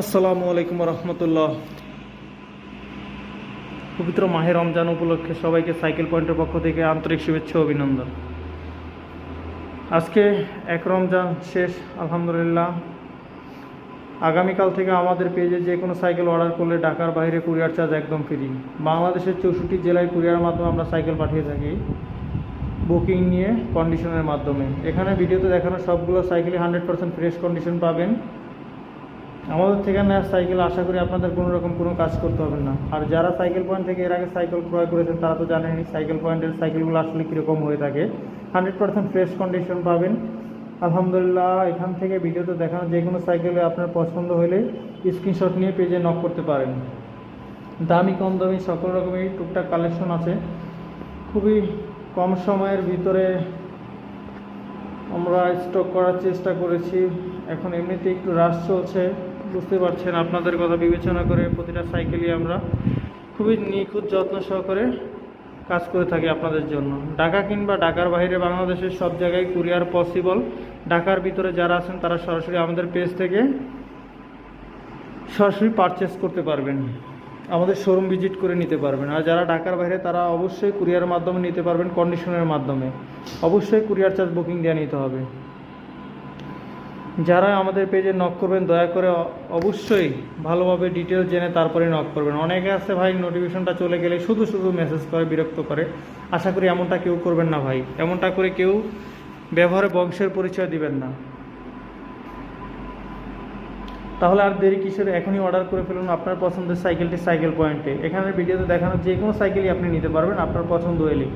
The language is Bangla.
আসসালামু আলাইকুম রহমতুল্লাহ পবিত্র মাহে রমজান উপলক্ষে সবাইকে সাইকেল পয়েন্টের পক্ষ থেকে আন্তরিক শুভেচ্ছা অভিনন্দন। আজকে এক রমজান শেষ, আলহামদুলিল্লাহ। আগামীকাল থেকে আমাদের পেজে যে কোনো সাইকেল অর্ডার করলে ঢাকার বাইরে কুরিয়ার চার্জ একদম ফ্রি। বাংলাদেশের চৌষট্টি জেলায় কুরিয়ার মাধ্যমে আমরা সাইকেল পাঠিয়ে থাকি, বুকিং নিয়ে, কন্ডিশনের মাধ্যমে। এখানে ভিডিওতে দেখানো সবগুলো সাইকেলই হান্ড্রেড পার্সেন্ট ফ্রেশ কন্ডিশন পাবেন। আমাদের থেকে নেওয়া সাইকেল, আশা করি আপনাদের কোনো রকম কোনো কাজ করতে হবে না। আর যারা সাইকেল পয়েন্ট থেকে এর আগে সাইকেল ক্রয় করেছেন, তারা তো জানেনই সাইকেল পয়েন্টের সাইকেলগুলো আসলে কীরকম হয়ে থাকে। হান্ড্রেড পার্সেন্ট ফ্রেশ কন্ডিশন পাবেন। আলহামদুলিল্লাহ, এখান থেকে ভিডিওতে দেখানো যে কোনো সাইকেলে আপনার পছন্দ হলে স্ক্রিনশট নিয়ে পেজে নক করতে পারেন। দামি, কম দামি, সকল রকমের টুকটাক কালেকশন আছে। খুবই কম সময়ের ভিতরে আমরা স্টক করার চেষ্টা করেছি। এখন এমনিতে একটু রাশ চলছে। বুঝতে পারছেন, আপনাদের কথা বিবেচনা করে প্রতিটা সাইকেলই আমরা খুবই নিখুঁত, যত্ন সহকারে কাজ করে থাকি আপনাদের জন্য। ঢাকা কিংবা ঢাকার বাইরে বাংলাদেশের সব জায়গায় কুরিয়ার পসিবল ঢাকার ভিতরে যারা আছেন, তারা সরাসরি আমাদের পেজ থেকে সরাসরি পারচেস করতে পারবেন। আমাদের শোরুম ভিজিট করে নিতে পারবেন। আর যারা ঢাকার বাইরে, তারা অবশ্যই কুরিয়ার মাধ্যমে নিতে পারবেন কন্ডিশনের মাধ্যমে। অবশ্যই কুরিয়ার চার্জ বুকিং দিয়ে নিতে হবে। যারা আমাদের পেজে নক করবেন, দয়া করে অবশ্যই ভালোভাবে ডিটেলস জেনে তারপরে নক করবেন। অনেকে আছে ভাই নোটিফিকেশনটা চলে গেলে শুধু শুধু মেসেজ করে, বিরক্ত করে। আশা করি এমনটা কেউ করবেন না ভাই। এমনটা করে কেউ ব্যবহারে বংশের পরিচয় দিবেন না। তাহলে আর দেরি কিসের? এখনই অর্ডার করে ফেলুন আপনার পছন্দের সাইকেলটি সাইকেল পয়েন্টে এখানে ভিডিওতে দেখানো যে কোনো সাইকেলই আপনি নিতে পারবেন আপনার পছন্দ হলেই